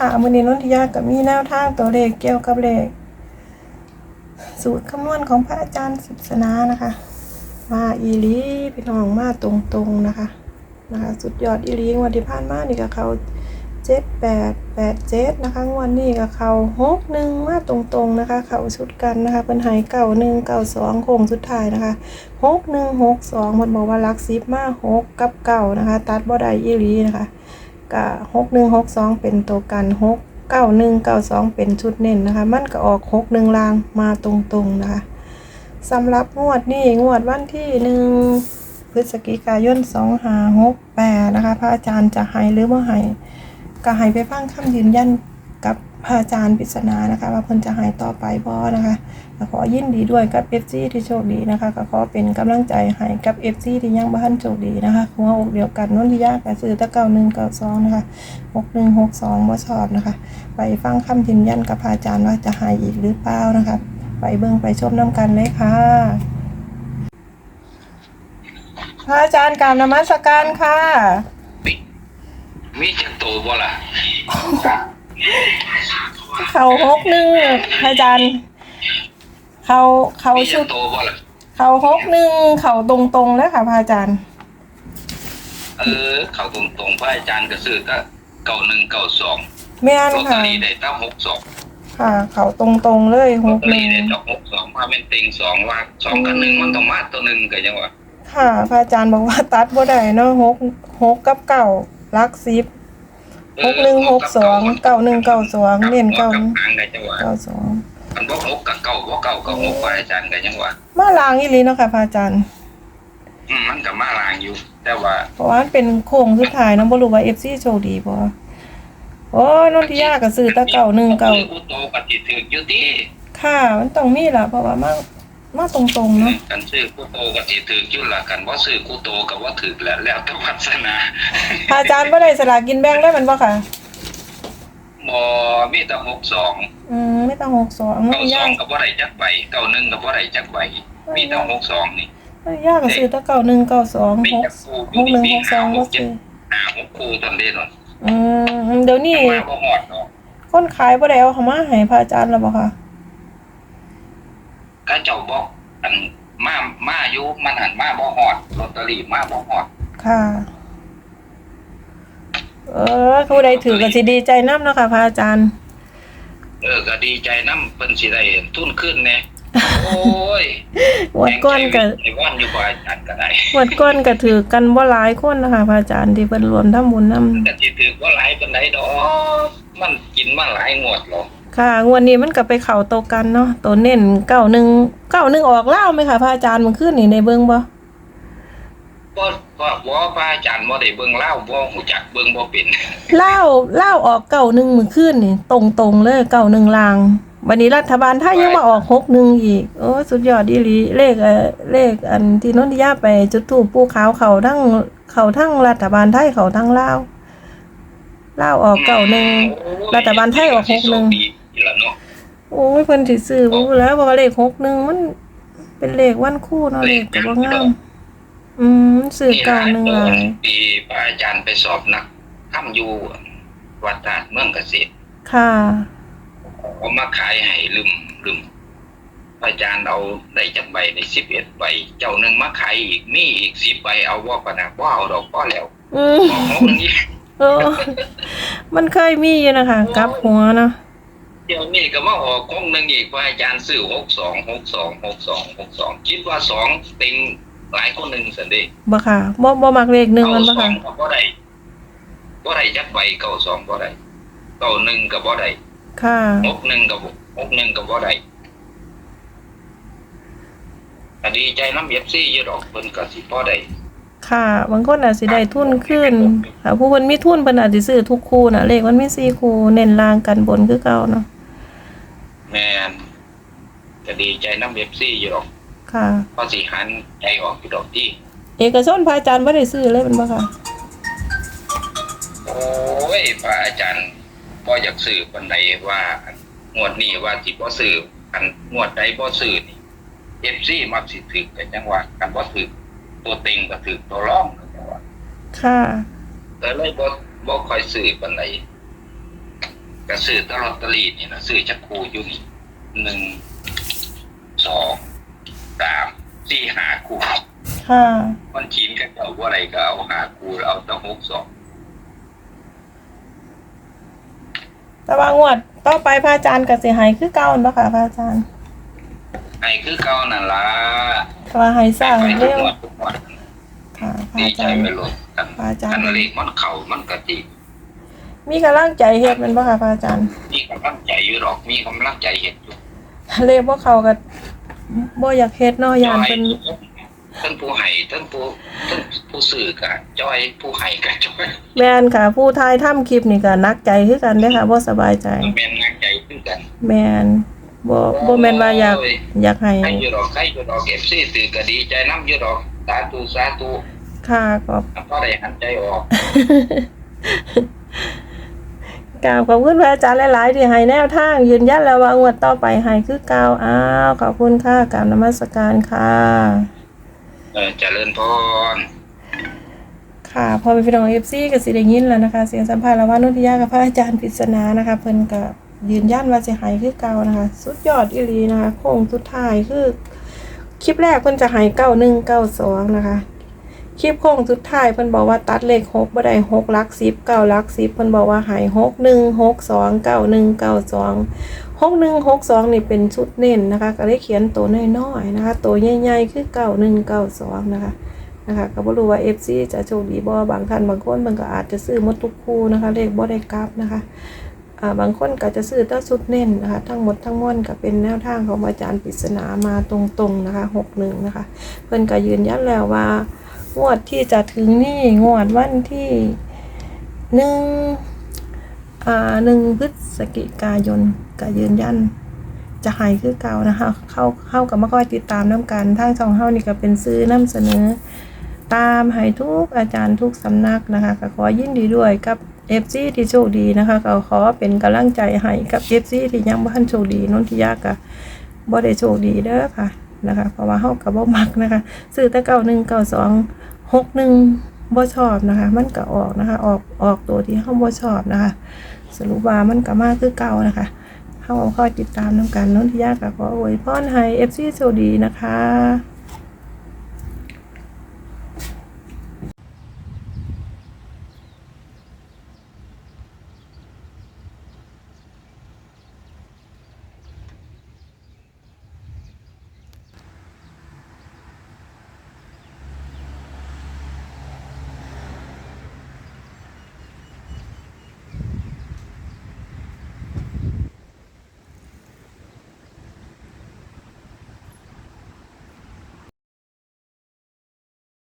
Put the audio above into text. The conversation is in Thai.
ค่ะมือนี้นนทิยากับมีแนวทางตัวเลขเกี่ยวกับเลข สูตรคำนวณของพระอาจารย์ศิษนานะคะ มาอีลีพี่น้องมาตรงๆนะคะนะคะ สุดยอดอีลีงวันที่ผ่านมานี่กับเขาเจ็ดแปดแปดเจ็ดนะคะงวันนี้กับเขาหกหนึ่งมาตรงๆนะคะเขาชุดกันนะคะเป็นไห้เก่าหนึ่งเก่าสองโค้งสุดท้ายนะคะหกหนึ่งหกสองมันบอกว่ารักซิบมาหกกับเก่านะคะ ตัดบ่ได้อีลีนะคะ ก็หกหนึ่งหกสองเป็นตัวกันหกเก้าหนึ่งเก้าสองเป็นชุดเน้นนะคะ มันก็ออกหกหนึ่งลางมาตรงๆนะคะสำหรับงวดนี้งวดวันที่หนึ่งพฤศจิกายนสองหาหกแปดนะคะ พระอาจารย์จะให้หรือว่าให้ก็ให้ไปฟังคำยืนยันกับ พระอาจารย์ปริศนานะคะ ว่าเพิ่นจะให้ต่อไปบ่นะคะก็ขอยินดีด้วยกับ FC ที่โชคดีนะคะก็ขอเป็นกำลังใจให้กับ FC ที่ยังบ่ทันโชคดีนะคะหัวอกเดียวกันนนทิยากกับซื้อตะเก้าหนึ่งเก้าสองนะคะหกหนึ่งหกสองบ่ชอบนะคะ ไปฟังคำยืนยันกับพระอาจารย์ว่าจะหายอีกหรือเปล่านะคะไปเบิ่งไปชมน้ำกันเลยค่ะพระอาจารย์กรารนมัสการค่ะ มีมีจักโตบ่ล่ะ เขาหกหนึ่งพระอาจารย์ เขาเขามีจัชุกดโตบ่ล่ะเขาหกหนึ่งเขาตรงๆแล้วค่ะพระอาจารย์ เออ เขาตรงๆพระอาจารย์ก็ซื้อก็เก่าหนึ่งเก่าสองแม่นลอตเตอค่ะ รี่ได้ตั้งหกสองค่ะ เขาตรงๆเลยหลอตกเตอหนึ่รี่งได้ตั้งหกสองมาเป็นเต็งสองว่าสองกับหนึ่งมันต้องมาตัวหนึ่งก็ยังว่าค่ะพระอาจารย์บอกว่าตัดบ่ได้เนาะหกหกกับเก่าลักซิบเอ หอกหนึ่งหกสองเก้าหนึ่งเก้าสองเน้นเก้ากับหางก็จังว่าเก้าสองมันบ่หกกับเก้าบ่เก้ากับหกพระอาจารย์ก็ยังว่ามาลางอีหลีเนาะค่ะพระอาจารย์อืมมันก็มาลางอยู่ แต่ว่า เพราะว่ามันเป็นโค้งสุดท้ายเนาะบ่รู้ว่า FC โชคดีบ่โอ้ยนนทิยาก็ซื้อแตะเก่าหนึ่งเก่าผู้โตก็สิถืออยู่ที่ค่ะ มันต้องมีล่ะเพราะว่ามา มาตรงๆเนาะกันซื้อผู้โตก็สิถืออยู่ล่ะกันบ่ซื้อผู้โตก็บ่ถือแล้วแล้วแต่วาสนาพระอาจารย์บ่ได้สลากกินแบ่งได้มันบ่ค่ะบอมีแต่หกสองอืมไม่ต้อง62นนเก้าทิสยาองกับว่าไรจักใบเก้าหนึ่งกับว่าไรจักใบมีแต่หกสองนี่นนทิยาก็ซื้อแตะเก่าหนึ่งเก้าสองมีหกจักคูหกหนึ่งหกสองหบ่กเจ็ดซื้อห้าหกคูตอนเด่นนอืมเดี๋ยวนี้มาบ่หอดเนาะคนขายบ่ได้เอาเข้ามาให้พระอาจารย์แล้วบ่ค่ะ ก็เจ้าบอกอันมามาอยู่มันหันมาบ่หอดลอตเตอรี่มาบ่หอด ค่ะ เออผู้ใดถือก็สิดีใจนํเนาะค่ะพระอาจารย์ เออก็ดีใจน้ำเพิ่นสิได้ทุนขึ้นแน่โอ้ยงวดก้อนก็ไอ้ว่านอยู่บ่อาจารย์ก็ได้งวดก้อนก็ถือกันบ่หลายคนนะคะพระอาจารย์ที่เพิ่นรวมทำบุญนํก็สิถือว่าหลายปานใดดอกมันกินมาหลายงวดหรอก ค่ะงวดนี้มันก็ไปเข้าโตวกันเนาะตัวเน้น91 91ออกแล้วไหมคะพระอาจารย์เมื่อคืนนี่ในเบิ่งบ่บ่บ่บ่พระอาจารย์บ่ได้เบิ่งเล่าบ่ฮู้จักเบิ่งบ่เป็นเล่าวเล่าวออก91มื้อคืนนี่ตรงๆเลย91ลางวันนี้รัฐบาลไทยยังมาออก61อีก โอ้สุดยอดอีหลีเลขเอ่อเลขอันที่นนทิยาไปจุดธูปปูขาวเขาทั้งเขาทั้งรัฐบาลไทยเขาทั้งลาวลาวออก91รัฐบาลไทยออกหกหนึ่งดีล่ะเนาะ โอ้ยเพิ่นสิซื้อบ่รู้แล้วเพราะว่าเลข61มัน เป็นเลขวันคู่เนาะเลขก็บ่งามอืมซื้อเก่าหนึ่งหลายปีพระอาจารย์ไปสอบนักทำอยู่วัดราชเมืองเกษตรค่ะเอามาขายให้ลืมลืมพระอาจารย์เอาได้จักใบได้11ใบ เจ้าหนึงมาขายอีกมีอีก10ใบเอาบ่ปะนะบ่เอาดอกบ่แล้วอืมของของนี่เออมันเคยมีอยู่นะคะกลับหัวเนาะ เดี๋ยวนี้ก็มาออกของหนึงอีกพระอาจารย์ซื้อ62 62 62 62คิดว่าสองเต็งหลายคนหนึงซั่นเด้บ่ค่ะบ่บ่มักเลขหนึ่งมันบ่สอค่ะงก็บ่ได้บ่ได้จักใบเก้าสองบ่ได้เก้าหนึ่งก็บ่ได้ค่ะ หกหนึ่งก็บ่หกหนึ่งก็บ่ได้ก็ดีใจน้ำเอฟซีอยู่ดอกเพิ่นก็สิพอได้ค่ะ บางคนอาจสิได้ทุนขึ้นค่ะผู้เพิ่นมีทุนเพิ่นอาจสิซื้อทุกคู่น่ะ เลขมันมี4คู่เน้นล่างกันบนคือเก่าเนาะ แม่นก็ดีใจน้ำเอฟซีอยู่ดอกค่ะเพอสิหันใจออกอยู่ดอกที่ เอกชนพระอาจารย์บ่ได้ซื้อเลยแมันบ่ค่ะโอ้ยพระอาจารย์บ่อยากซื้อปานใดว่างวดนี้ว่าสิบ่ซื้ออันงวดใดบ่ซื้อนี่ FC มักสิถึกก็จังว่ากันบ่ถึกตัวเต็งก็ถึกตัวรองก็จังว่าค่ะก็เลยบ่บ่ค่อยซื้อปานใด ก็ซื้อแตลอตเตอรี่นี่นะซื้อจักคูอยู่นี่หนึ่งสองสามสี่หาคูค่ะ มันชินกันเอาว่าอะไรก็เอาหาคูเอาตั้งหกสองแต่ว่างวดต่อไปพระอาจารย์ก็สิให้คือเก่าบ่ค่ะพระอาจารย์ไอ้คือเก่านั่นล่ะแต่ว่าให้สร้างไปทุกเร็วงวดทุกงวดค่ะพระดีอาใจจารย์ ไปโลดกันพระอาจารย์ กันเลขมันเข่ามันกะติ มีกำลังใจเฮ็ดแมันบ่ค่ะพระอาจารย์มีกำลังใจอยู่หรอกมีกำลังใจเห็นอยู่เลขบ่เข้าก็บ่อยากเฮ็ดเนาะย่านเพิ่นท่านผู้ให้ท่านผู้ท่านผู้สื่อกับจอยผู้ให้กับจอยแม่นค่ะ ผู้ทายทำคลิปนี่ก็หนักใจคือกันเด้อค่ะบ่สบายใจแม่นงานใจขึ้นกันแม่นบ่บ่แม่นว่าอยากอยากให้ใครอยู่ดอกใครอยู่ดอกเก็บซี่สื่อก็ดีใจน้ำอยู่ดอกสาธุสาธุค่ะก็เพราะได้หันใจออก กราบขอบคุณพระอาจารย์หลาย ๆ ที่ให้แนวทาง ยืนยันแล้วว่างวดต่อไปให้คือเก่าอ้าวขอบคุณค่ะกราบนมัสการค่ะเออเจริญพรค่ะพอไปพี่น้องเอฟซีก็สิได้ยินแล้วนะคะ เสียงสัมภาษณ์ระหว่างนุติยากับพระอาจารย์ปริศนานะคะเพิ่นก็ยืนยันว่าสิใหายคือเก่านะคะ สุดยอดอีหลีนะคะโค้งสุดท้ายคือ คลิปแรกเพิ่นจะหายเก้าหนึ่งเก้าสองนะคะ คลิปโค้งสุดท้ายเพิ่นบอกว่าตัดเลขหกบ่ได้หกลักสิบเก้าลักสิบเพิ่นบอกว่าหายหกหนึ่งหกสองเก้าหนึ่งเก้าสองหกหนึ่งหกสองนี่เป็นชุดเน้นนะคะ ก็ได้เขียนตัวน้อยๆนะคะ ตัวใหญ่ๆคือเก้าหนึ่งเก้าสองนะคะนะคะก็บ่รู้ว่า FC จะโชคดีบ่บางท่านบางคนมันก็อาจจะซื้อหมดทุกคู่นะคะ เลขบ่ได้กลับนะคะบางคนก็จะซื้อแต่ชุดเน้นนะคะ ทั้งหมดทั้งมวลก็เป็นแนวทางของอาจารย์ปริศนามาตรงๆนะคะ61นะคะ เพิ่นก็ยืนยันแล้วว่า งวดที่จะถึงนี่งวดวันที่หนึ่งอ่าหนึ่งพฤศจิกายนก็ยืนยัน จะหายคือเก่านะคะเข้าเข้ากับมาคอยติดตามน้ำกันทางช่องเฮานี่ก็เป็นซื้อน้ำเสนอ ตามให้ทุกอาจารย์ทุกสำนักนะคะก็ขอยินดีด้วยกับเอฟซีที่โชคดีนะคะก็ขอเป็นกำลังใจให้กับเอฟซีที่ยังบ่ทันโชคดีนนทิยากะบ่ได้โชคดีเด้อค่ะ นะคะ เพราะว่าเฮากับ่มักนะคะซื้อแต่เก้าหนึ่งเก้าสองหกหนึ่งบ่ชอบนะคะ มันก็ออกนะคะ ออกออกตัวที่เฮาบ่ชอบนะคะ สรุปว่ามันก็มากคือเก่านะคะเฮาเอาคอยติดตามนํกันนนที่ยาก็ขออวยพรให้ FC โชคดีนะคะ